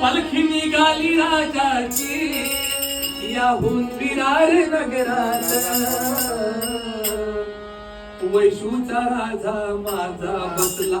पालखी निघाली राजाची. याहून विरार नगरात. वैशूचा राजा माझा बसला.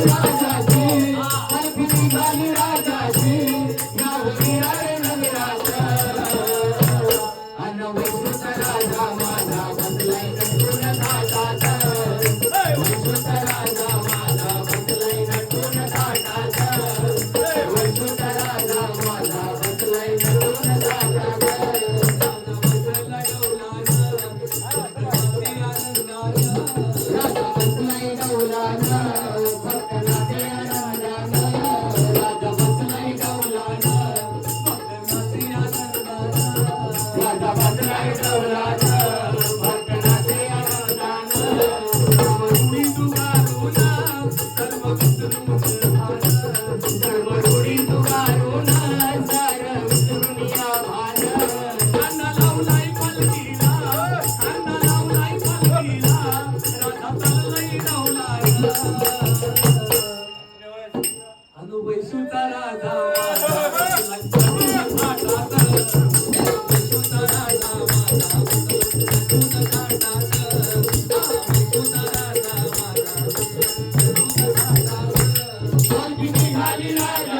वैशूचा राजा अनु वैशूचा राजा Lord.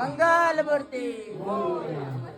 मंगल मूर्ती